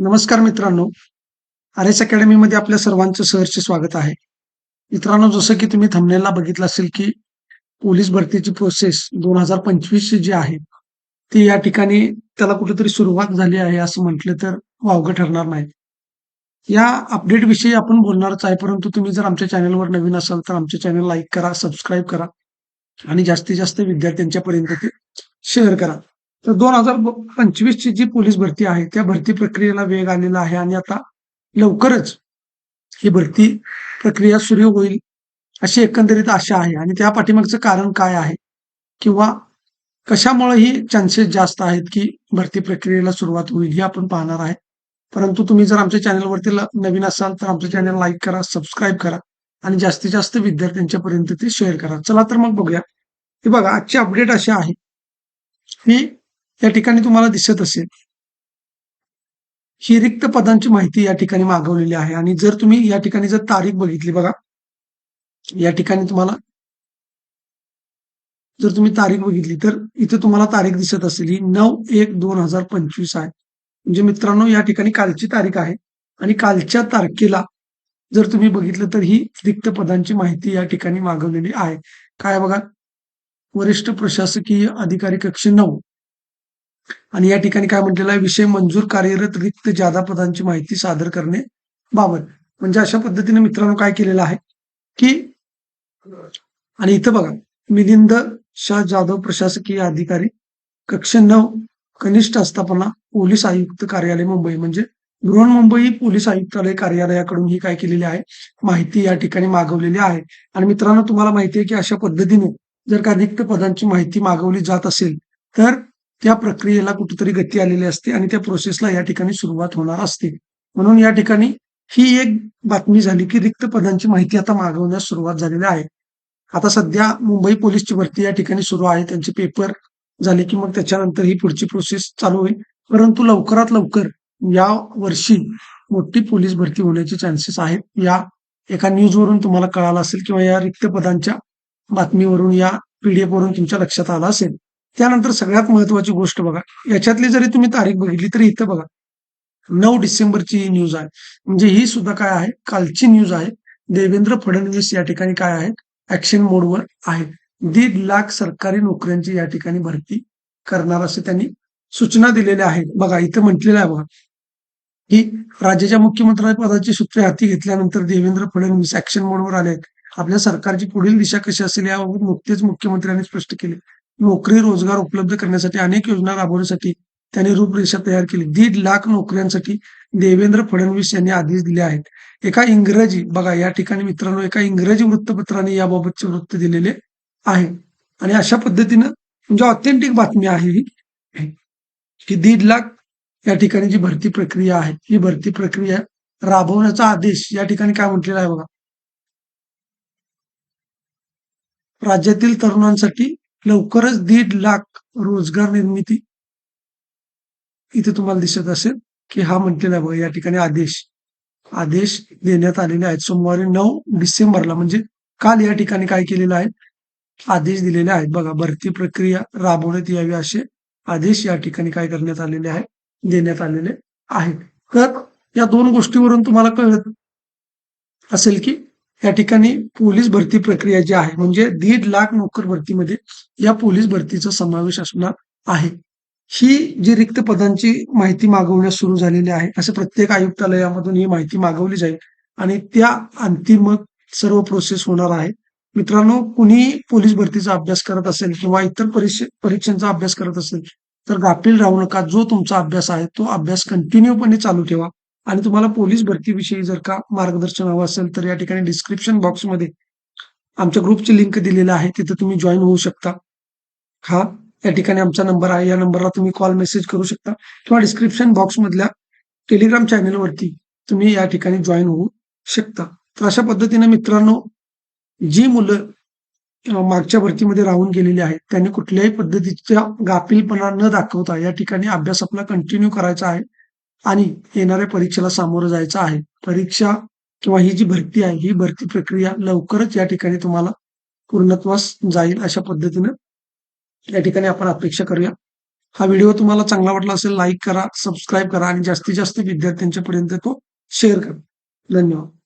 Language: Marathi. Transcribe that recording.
नमस्कार मित्रांनो. आर एस अकॅडमीमध्ये आपल्या सर्वांचं सहर्ष स्वागत आहे. मित्रांनो जसं की तुम्ही थंबनेलला बघितलं असेल की पोलीस भरतीची प्रोसेस दोन हजार पंचवीस जी आहे ती या ठिकाणी त्याला कुठेतरी सुरुवात झाली आहे असं म्हटलं तर वावगं ठरणार नाही. या अपडेट विषयी आपण बोलणारच आहे परंतु तुम्ही जर आमच्या चॅनलवर नवीन असाल तर आमच्या चॅनल लाईक करा सबस्क्राईब करा आणि जास्तीत जास्त विद्यार्थ्यांच्या पर्यंत ते शेअर करा. तर दोन हजार पंचवीस ची जी पोलीस भरती आहे त्या भरती प्रक्रियेला वेग आलेला आहे आणि आता लवकरच ही भरती प्रक्रिया सुरू होईल अशी एकंदरीत आशा आहे. आणि त्या पाठीमागचं कारण काय आहे किंवा कशामुळे ही चान्सेस जास्त आहेत की भरती प्रक्रियेला सुरुवात होईल हे आपण पाहणार आहे. परंतु तुम्ही जर आमच्या चॅनलवरती नवीन असाल तर आमचं चॅनल लाईक करा सबस्क्राईब करा आणि जास्तीत जास्त विद्यार्थ्यांच्यापर्यंत ते शेअर करा. चला तर मग बघूया. हे बघा आजची अपडेट अशी आहे की या ठिकाणी तुम्हाला दिसत असेल. ही रिक्त पदांची माहिती या ठिकाणी मागवलेली आहे. आणि जर तुम्ही या ठिकाणी जर तारीख बघितली बघा. या ठिकाणी तुम्हाला जर तुम्ही तारीख बघितली तर इथे तुम्हाला तारीख दिसत असेल. ही नऊ एक दोन हजार पंचवीस आहे. म्हणजे मित्रांनो या ठिकाणी कालची तारीख आहे. आणि कालच्या तारखेला जर तुम्ही बघितलं तर ही रिक्त पदांची माहिती या ठिकाणी मागवलेली आहे. काय बघा? वरिष्ठ प्रशासकीय अधिकारी कक्ष नऊ. आणि या ठिकाणी काय म्हटलेलं आहे? विषय मंजूर कार्यरत रिक्त जादा पदांची माहिती सादर करणे बाबत. म्हणजे अशा पद्धतीने मित्रांनो काय केलेलं आहे? की आणि इथं बघा मिलिंद शाह जाधव प्रशासकीय अधिकारी कक्ष नऊ कनिष्ठ आस्थापना पोलीस आयुक्त कार्यालय मुंबई. म्हणजे बृहन्मुंबई पोलीस आयुक्तालय कार्यालयाकडून ही काय केलेली आहे? माहिती या ठिकाणी मागवलेली आहे. आणि मित्रांनो तुम्हाला माहिती आहे की अशा पद्धतीने जर का रिक्त पदांची माहिती मागवली जात असेल तर त्या प्रक्रियेला कुठेतरी गती आलेली असते आणि त्या प्रोसेसला या ठिकाणी सुरुवात होणार असते. म्हणून या ठिकाणी ही एक बातमी झाली की रिक्त पदांची माहिती आता मागवण्यास सुरुवात झालेली आहे. आता सध्या मुंबई पोलीसची भरती या ठिकाणी सुरू आहे. त्यांचे पेपर झाले की मग त्याच्यानंतर ही पुढची प्रोसेस चालू होईल. परंतु लवकरात लवकर या वर्षी मोठी पोलीस भरती होण्याचे चान्सेस आहेत. या एका न्यूजवरून तुम्हाला कळालं असेल किंवा या रिक्त पदांच्या बातमीवरून या पीडीएफ वरून तुमच्या लक्षात आलं असेल. त्यानंतर सगळ्यात महत्वाची गोष्ट बघा. याच्यातली जरी तुम्ही तारीख बघितली तरी इथं बघा. नऊ डिसेंबरची ही न्यूज आहे. म्हणजे ही सुद्धा काय आहे? कालची न्यूज आहे. देवेंद्र फडणवीस या ठिकाणी काय आहेत? ऍक्शन मोडवर आहेत. दीड लाख सरकारी नोकऱ्यांची या ठिकाणी भरती करणार असे त्यांनी सूचना दिलेल्या आहेत. बघा इथं म्हटलेलं आहे बघा. की राज्याच्या मुख्यमंत्र्यापदाची सूत्रे हाती घेतल्यानंतर देवेंद्र फडणवीस ऍक्शन मोडवर आले आहेत आपल्या सरकारची पुढील दिशा कशी असेल याबाबत नुकतेच मुख्यमंत्र्यांनी स्पष्ट केले. नोकरी रोजगार उपलब्ध करण्यासाठी अनेक योजना राबवण्यासाठी त्यांनी रूपरेषा तयार केली. दीड लाख नोकऱ्यांसाठी देवेंद्र फडणवीस यांनी आदेश दिले आहेत. एका इंग्रजी बघा या ठिकाणी मित्रांनो एका इंग्रजी वृत्तपत्राने याबाबतचे वृत्त दिलेले आहे. आणि अशा पद्धतीनं म्हणजे ऑथेंटिक बातमी आहे ही. की दीड लाख या ठिकाणी जी भरती प्रक्रिया आहे ही भरती प्रक्रिया राबवण्याचा आदेश या ठिकाणी काय म्हटलेला आहे बघा. राज्यातील तरुणांसाठी लवकरच दीड लाख रोजगार निर्मिती इथे तुम्हाला दिसत असेल की हा म्हटलेला आहे बघा या ठिकाणी आदेश. आदेश देण्यात आलेले आहेत. सोमवारी नऊ डिसेंबरला म्हणजे काल या ठिकाणी काय केलेलं आहे? आदेश दिलेले आहेत. बघा भरती प्रक्रिया राबवण्यात यावी असे आदेश या ठिकाणी काय करण्यात आलेले आहे? देण्यात आलेले आहेत. तर या दोन गोष्टीवरून तुम्हाला कळत असेल की या ठिकाणी पोलीस भरती प्रक्रिया जी आहे म्हणजे दीड लाख नोकर भरतीमध्ये या पोलीस भरतीचा समावेश असणार आहे. ही जी रिक्त पदांची माहिती मागवण्यास सुरू झालेली आहे असं प्रत्येक आयुक्तालयामधून ही माहिती मागवली जाईल आणि त्या अंतिम मग सर्व प्रोसेस होणार आहे. मित्रांनो कुणी पोलीस भरतीचा अभ्यास करत असेल किंवा इतर परीक्षे परीक्षांचा अभ्यास करत असेल तर गाफील राहू नका. जो तुमचा अभ्यास आहे तो अभ्यास कंटिन्यूपणे चालू ठेवा. आणि तुम्हाला पोलीस भरतीविषयी जर का मार्गदर्शन हवं असेल तर या ठिकाणी डिस्क्रिप्शन बॉक्समध्ये आमच्या ग्रुपची लिंक दिलेली आहे. तिथे तुम्ही जॉईन होऊ शकता. हा या ठिकाणी आमचा नंबर आहे. या नंबरला तुम्ही कॉल मेसेज करू शकता. किंवा डिस्क्रिप्शन बॉक्स मधल्या टेलिग्राम चॅनेलवरती तुम्ही या ठिकाणी जॉईन होऊ शकता. तर अशा पद्धतीने मित्रांनो जी मुलं मागच्या भरतीमध्ये राहून गेलेली आहेत त्यांनी कुठल्याही पद्धतीचा गाफीलपणा न दाखवता या ठिकाणी अभ्यास आपला कंटिन्यू करायचा आहे. आणि येणाऱ्या परीक्षेला सामोरं जायचं आहे. परीक्षा किंवा ही जी भरती आहे ही भरती प्रक्रिया लवकरच या ठिकाणी तुम्हाला पूर्णत्वास जाईल अशा पद्धतीनं. या ठिकाणी आपण अपेक्षा करूया. हा व्हिडिओ तुम्हाला चांगला वाटला असेल लाईक करा सबस्क्राईब करा आणि जास्तीत जास्त विद्यार्थ्यांच्या पर्यंत तो शेअर करा. धन्यवाद.